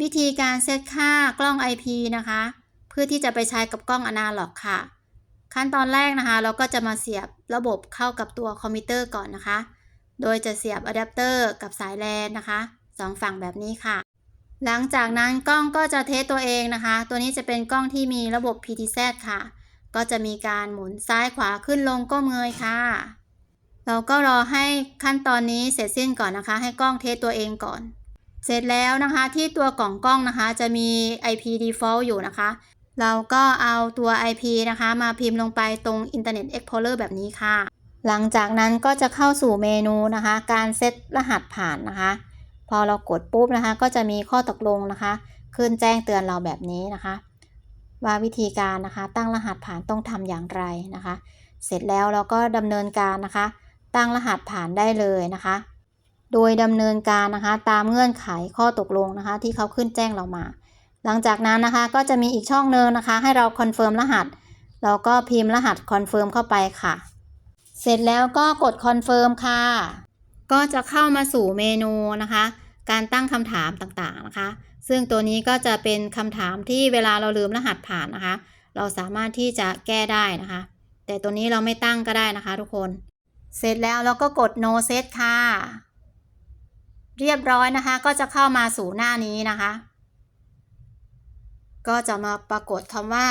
วิธีการเซตค่ากล้อง IP นะคะ เพื่อที่จะไปใช้กับกล้องอนาล็อกค่ะ ขั้นตอนแรกนะคะ เราก็จะมาเสียบระบบเข้ากับตัวคอมพิวเตอร์ก่อนนะคะ โดยจะเสียบอะแดปเตอร์กับสายแลนนะคะสองฝั่งแบบนี้ค่ะ หลังจากนั้นกล้องก็จะเทสตัวเองนะคะ ตัวนี้จะเป็นกล้องที่มีระบบ PTZ ค่ะ ก็จะมีการหมุนซ้ายขวาขึ้นลงก้มเงยค่ะ เราก็รอให้ขั้นตอนนี้เสร็จสิ้นก่อนนะคะ ให้กล้องเทสตัวเองก่อน เสร็จแล้วนะคะที่ตัวกล่องกล้องนะคะ จะมี IP default อยู่นะคะ เราก็เอาตัว IP นะคะ มาพิมพ์ลงไปตรง Internet Explorer แบบนี้ค่ะ หลังจากนั้นก็จะเข้าสู่เมนูนะคะ การเซตรหัสผ่านนะคะ พอเรากดปุ๊บนะคะ ก็จะมีข้อตกลงนะคะ ขึ้นแจ้งเตือนเราแบบนี้นะคะ ว่าวิธีการนะคะตั้งรหัสผ่านต้องทำอย่างไรนะคะ เสร็จแล้วเราก็ดำเนินการนะคะ ตั้งรหัสผ่านได้เลยนะคะ โดยดำเนินการนะคะตามเงื่อนไขข้อตกลงนะคะ ที่เขาขึ้นแจ้งเรามา หลังจากนั้นนะคะก็จะมีอีกช่องหนึ่งนะคะ ให้เราคอนเฟิร์มรหัสเราก็พิมพ์รหัสคอนเฟิร์มเข้าไปค่ะ เสร็จแล้วก็กดคอนเฟิร์มค่ะ ก็จะเข้ามาสู่เมนูนะคะ การตั้งคำถามต่างๆนะคะ ซึ่งตัวนี้ก็จะเป็นคำถามที่เวลาเราลืมรหัสผ่านนะคะ เราสามารถที่จะแก้ได้นะคะ แต่ตัวนี้เราไม่ตั้งก็ได้นะคะทุกคน เสร็จแล้วเราก็กด no set ค่ะ เรียบร้อยนะคะ ก็จะเข้ามาสู่หน้านี้นะคะ ก็จะมาปรากฏคำว่า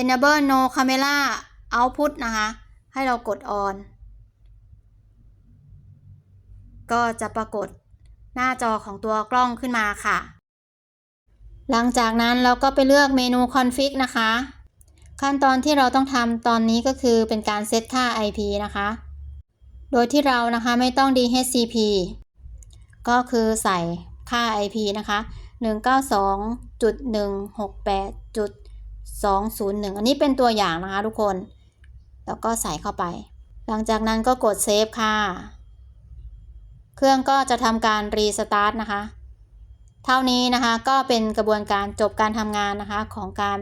enable no camera output นะคะ ให้เรากด on ก็จะปรากฏหน้าจอของตัวกล้องขึ้นมาค่ะ หลังจากนั้นเราก็ไปเลือกเมนู config นะคะ ขั้นตอนที่เราต้องทำตอนนี้ก็คือเป็นการเซตค่า IP นะคะ โดยที่เรานะคะไม่ต้อง DHCP ก็คือใส่ค่า IP นะคะ 192.168.201 อันนี้เป็นตัวอย่างนะคะทุกคน แล้วก็ใส่เข้าไป หลังจากนั้นก็กดเซฟค่ะ เครื่องก็จะทำการรีสตาร์ทนะคะ เท่านี้นะคะก็เป็นกระบวนการจบการทำงานนะคะของการ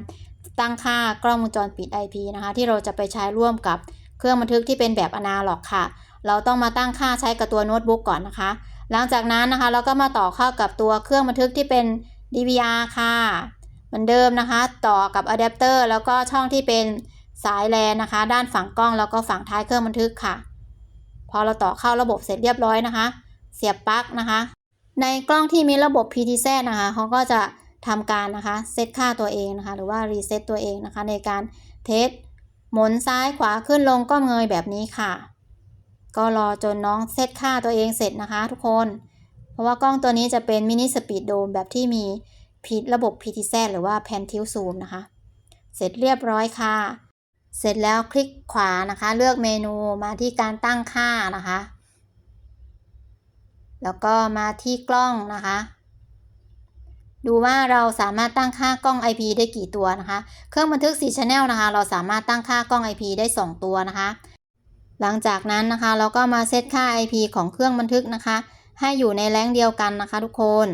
ตั้งค่ากล้องวงจรปิด IP นะคะ ที่เราจะไปใช้ร่วมกับเครื่องบันทึกที่เป็นแบบอนาล็อกค่ะ เราต้องมาตั้งค่าใช้กับตัวโน้ตบุ๊กก่อนนะคะ หลังจากนั้นนะคะเราก็มาต่อเข้ากับตัวเครื่องบันทึกที่เป็น DVR ค่ะ เหมือนเดิมนะคะ ต่อกับอะแดปเตอร์แล้วก็ช่องที่เป็นสายแลนนะคะ ด้านฝั่งกล้องแล้วก็ฝั่งท้ายเครื่องบันทึกค่ะ พอเราต่อเข้าระบบเสร็จเรียบร้อยนะคะ เสียบปลั๊กนะคะ ในกล้องที่มีระบบ PTZ นะคะเขาก็จะทำการนะคะเซตค่าตัวเองนะคะ หรือว่ารีเซ็ตตัวเองนะคะ ในการเทสหมุนซ้ายขวาขึ้นลงก้มเงยแบบนี้ค่ะ ก็รอจนน้องเซตค่าตัวเองเสร็จนะคะทุกคน เพราะว่ากล้องตัวนี้จะเป็นมินิสปีดโดมแบบที่มีผิดระบบ PTZ หรือว่าแพนทิลซูมนะคะ เสร็จเรียบร้อยค่ะ เสร็จแล้วคลิกขวานะคะ เลือกเมนูมาที่การตั้งค่านะคะ แล้วก็มาที่กล้องนะคะ ดูว่าเราสามารถตั้งค่ากล้อง IP ได้กี่ตัวนะคะ เครื่องบันทึก4 Channel นะคะ เราสามารถตั้งค่ากล้อง IP ได้ 2 ตัวนะคะ หลังจากนั้นนะคะเราก็มาเซตค่า IP ของเครื่องบันทึกนะคะ ให้อยู่ในแรงเดียวกันนะคะ ทุกคน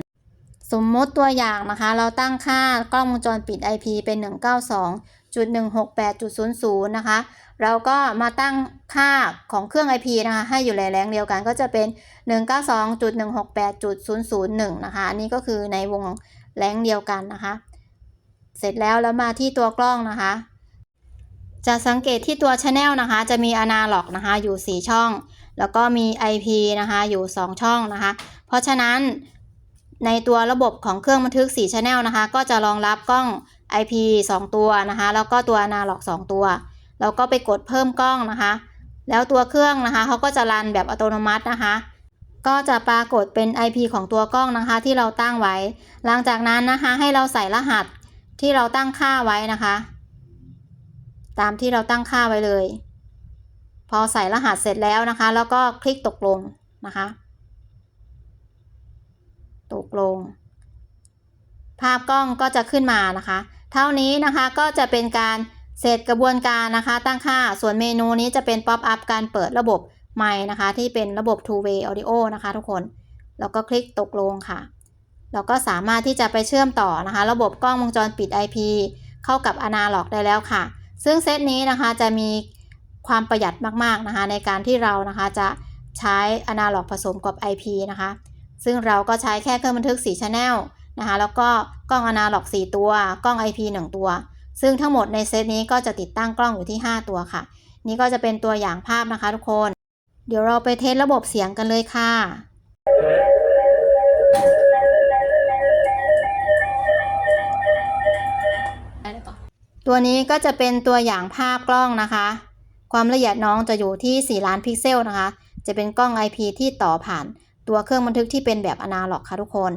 สมมติตัวอย่างนะคะ เราตั้งค่ากล้องวงจรปิด IP เป็น 192.168.00 นะคะ เราก็มาตั้งค่าของเครื่อง IP นะคะ ให้อยู่ในแรงเดียวกันก็จะเป็น 192.168.001 นะคะอันนี้ก็คือในวงแรงเดียวกันนะคะ เสร็จแล้วแล้วมาที่ตัวกล้องนะคะ จะสังเกตที่ตัว Channel นะคะ จะมี Analog นะคะอยู่ 4 ช่อง แล้วก็มี IP นะคะอยู่ 2 ช่องนะคะ เพราะฉะนั้นในตัวระบบของเครื่องบันทึก 4 Channel นะคะ ก็จะรองรับกล้อง IP 2 ตัวนะคะ แล้วก็ตัว Analog 2ตัวเราก็ไปกดเพิ่มกล้องนะคะ แล้วตัวเครื่องนะคะเขาก็จะรันแบบอัตโนมัตินะคะก็จะปรากฏเป็น IP ของตัวกล้องนะคะ ที่เราตั้งไว้ หลังจากนั้นนะคะให้เราใส่รหัสที่เราตั้งค่าไว้นะคะ ตามที่เราตั้งค่าไว้เลย พอใส่รหัสเสร็จแล้วนะคะ แล้วก็คลิกตกลงนะคะ ตกลง ภาพกล้องก็จะขึ้นมานะคะ เท่านี้นะคะก็จะเป็นการเสร็จกระบวนการนะคะ ตั้งค่าส่วนเมนูนี้จะเป็นป๊อปอัพการเปิดระบบไมค์นะคะ ที่เป็นระบบ two way audio นะคะทุกคน แล้วก็คลิกตกลงค่ะ เราก็สามารถที่จะไปเชื่อมต่อนะคะ ระบบกล้องวงจรปิด IP เข้ากับ Analog ได้แล้วค่ะ ซึ่งเซตนี้นะคะจะมีความประหยัดมากๆนะคะในการที่เรานะคะจะใช้ Analog ผสมกับ IP นะคะ ซึ่งเราก็ใช้แค่เครื่องบันทึก4 Channel นะคะแล้วก็กล้องอนาล็อก 4 ตัว กล้อง IP 1 ตัว ซึ่งทั้งหมดในเซตนี้ก็จะติดตั้งกล้องอยู่ที่ 5 ตัวค่ะ นี่ก็จะเป็นตัวอย่างภาพนะคะทุกคน เดี๋ยวเราไปเทสระบบเสียงกันเลยค่ะ ตัวนี้ก็จะเป็นตัวอย่างภาพกล้องนะคะ ความละเอียดน้องจะอยู่ที่ 4 ล้านพิกเซลนะคะ จะเป็นกล้อง IP ที่ต่อผ่าน ตัวเครื่องบันทึกที่เป็นแบบอนาล็อกค่ะทุกคน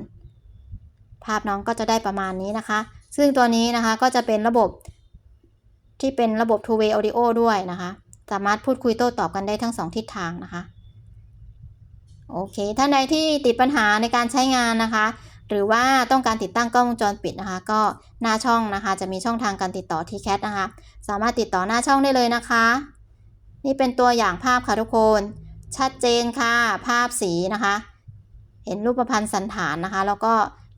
ภาพน้องก็จะได้ประมาณนี้นะคะ ซึ่งตัวนี้นะคะก็จะเป็นระบบที่เป็นระบบ two way audio ด้วยนะคะ สามารถพูดคุยโต้ตอบกันได้ทั้งสองทิศทางนะคะ โอเค ท่านใดที่ติดปัญหาในการใช้งานนะคะ หรือว่าต้องการติดตั้งกล้องวงจรปิดนะคะ ก็หน้าช่องนะคะ จะมีช่องทางการติดต่อ t c a t นะคะ สามารถติดต่อหน้าช่องได้เลยนะคะ นี่เป็นตัวอย่างภาพค่ะทุกคน ชัดเจนค่ะ ภาพสีนะคะ เห็นรูปพันธ์สันฐานนะคะ แล้วก็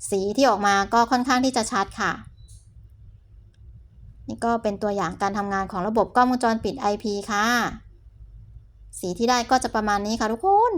สีที่ออกมาก็ค่อนข้างที่จะชัดค่ะ นี่ก็เป็นตัวอย่างการทำงานของระบบกล้องวงจรปิด IP ค่ะ สีที่ได้ก็จะประมาณนี้ค่ะทุกคน